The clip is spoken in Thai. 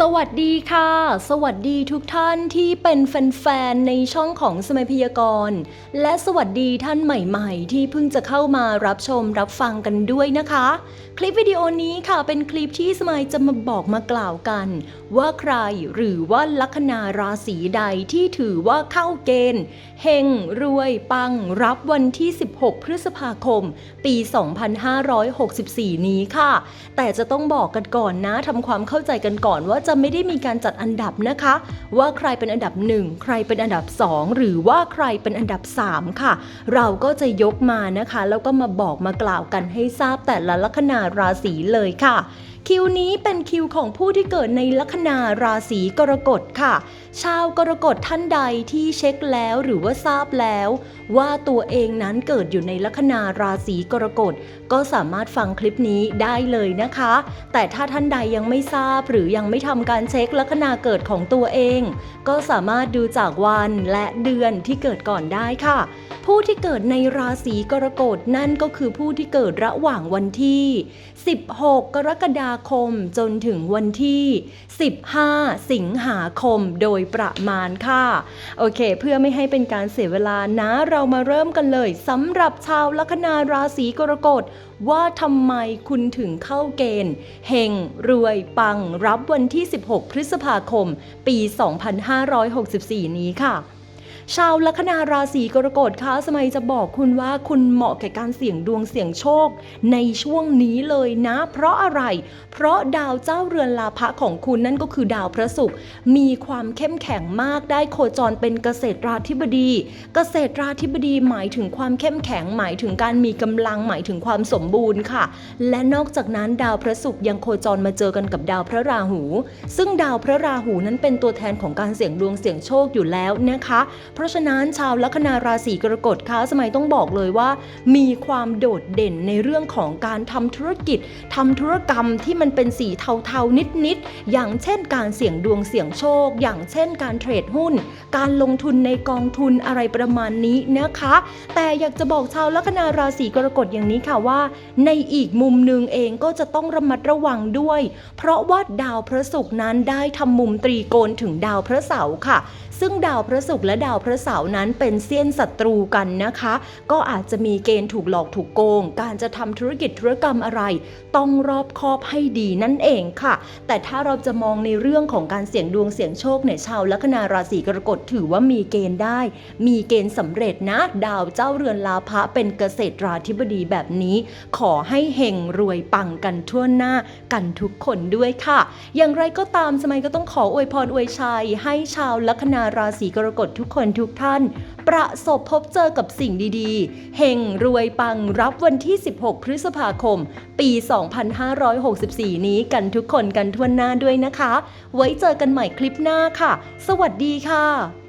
สวัสดีค่ะ สวัสดีทุกท่านที่เป็นแฟนๆ ในช่องของสมัยพยากรณ์และสวัสดีท่านใหม่ๆ ที่เพิ่งจะเข้ามารับชมรับฟังกันด้วยนะคะ คลิปวิดีโอนี้ค่ะเป็นคลิปที่สมัยจะมาบอกมากล่าวกัน ว่าใครหรือว่าลัคนาราศีใดที่ถือว่าเข้าเกณฑ์เฮงรวยปังรับวันที่ 16 พฤษภาคม ปี 2564 นี้ค่ะ แต่จะต้องบอกกันก่อนนะทำความเข้าใจกันก่อนว่าจะไม่ได้มีการจัดอันดับนะคะ ว่าใครเป็นอันดับ 1 ใครเป็นอันดับ 2 หรือว่าใครเป็นอันดับ 3 ค่ะ เราก็จะยกมานะคะ แล้วก็มาบอกมากล่าวกันให้ทราบแต่ละลัคนาราศีเลยค่ะ คิวนี้เป็นคิวของผู้ที่เกิดในลัคนาราศีกรกฎค่ะ ชาวกรกฎท่านใดที่เช็คแล้วหรือว่าทราบแล้ว ว่าตัวเองนั้นเกิดอยู่ในลัคนาราศีกรกฎก็สามารถฟังคลิปนี้ได้เลยนะคะ แต่ถ้าท่านใดยังไม่ทราบหรือยังไม่ทำการเช็คลัคนาเกิดของตัวเอง ก็สามารถดูจากวันและเดือนที่เกิดก่อนได้ค่ะ ผู้ที่เกิดในราศีกรกฎนั่นก็คือผู้ที่เกิดระหว่างวันที่ 16 กรกฎาคมจนถึงวันที่ 15 สิงหาคมโดยประมาณค่ะ โอเค เพื่อไม่ให้เป็นการเสียเวลานะ เรามาเริ่มกันเลยสำหรับชาวลัคนาราศีกรกฎว่าทำไมคุณถึงเข้าเกณฑ์เฮงรวยปังรับวันที่ 16 พฤษภาคม ปี 2564 นี้ค่ะ ชาวลัคนาราศีกรกฎคะสมัยจะบอกคุณว่าคุณเหมาะแก่การเสี่ยงดวงเสี่ยงโชค ในช่วงนี้เลยนะ เพราะอะไร เพราะดาวเจ้าเรือนลาภะของคุณนั่นก็คือดาวพระศุกร์มีความเข้มแข็งมากได้โคจรเป็นเกษตราธิบดี เกษตราธิบดีหมายถึงความเข้มแข็งหมายถึงการมีกำลังหมายถึงความสมบูรณ์ค่ะ และนอกจากนั้นดาวพระศุกร์ยังโคจรมาเจอกันกับดาวพระราหู ซึ่งดาวพระราหูนั้นเป็นตัวแทนของการเสี่ยงดวงเสี่ยงโชคอยู่แล้วนะคะเพราะฉะนั้นชาวลัคนาราศีกรกฎคะสมัยต้องบอกเลยว่า มีความโดดเด่นในเรื่องของการทำธุรกิจทำธุรกรรมที่มันเป็นสีเทาๆนิดๆอย่างเช่นการเสี่ยงดวงเสี่ยงโชค อย่างเช่นการเทรดหุ้น การลงทุนในกองทุนอะไรประมาณนี้นะคะ แต่อยากจะบอกชาวลัคนาราศีกรกฎอย่างนี้ค่ะว่า ในอีกมุมหนึ่งเองก็จะต้องระมัดระวังด้วย เพราะว่าดาวพระศุกร์นั้นได้ทำมุมตรีโกณถึงดาวพระเสาร์ค่ะ ซึ่งดาวพระศุกร์และดาวพระเสาร์นั้นเป็นเสี้ยนศัตรูกันนะคะ ก็อาจจะมีเกณฑ์ถูกหลอกถูกโกง การจะทำธุรกิจธุรกรรมอะไร ต้องรอบคอบให้ดีนั่นเองค่ะ แต่ถ้าเราจะมองในเรื่องของการเสี่ยงดวงเสี่ยงโชคเนี่ยชาวลัคนาราศีกรกฎถือว่ามีเกณฑ์ได้ มีเกณฑ์สำเร็จนะ ดาวเจ้าเรือนลาภะเป็นเกษตราธิบดีแบบนี้ ขอให้เฮงรวยปังกันทั่วหน้ากันทุกคนด้วยค่ะ อย่างไรก็ตามสมัยก็ต้องขออวยพรอวยชัยให้ชาวลัคนาราศีกรกฎทุกคนทุกท่าน ประสบพบเจอกับสิ่งดีๆ เฮงรวยปังรับวันที่ 16 พฤษภาคม ปี 2564 นี้กันทุกคนกันทั่วหน้าด้วยนะคะ ไว้เจอกันใหม่คลิปหน้าค่ะ สวัสดีค่ะ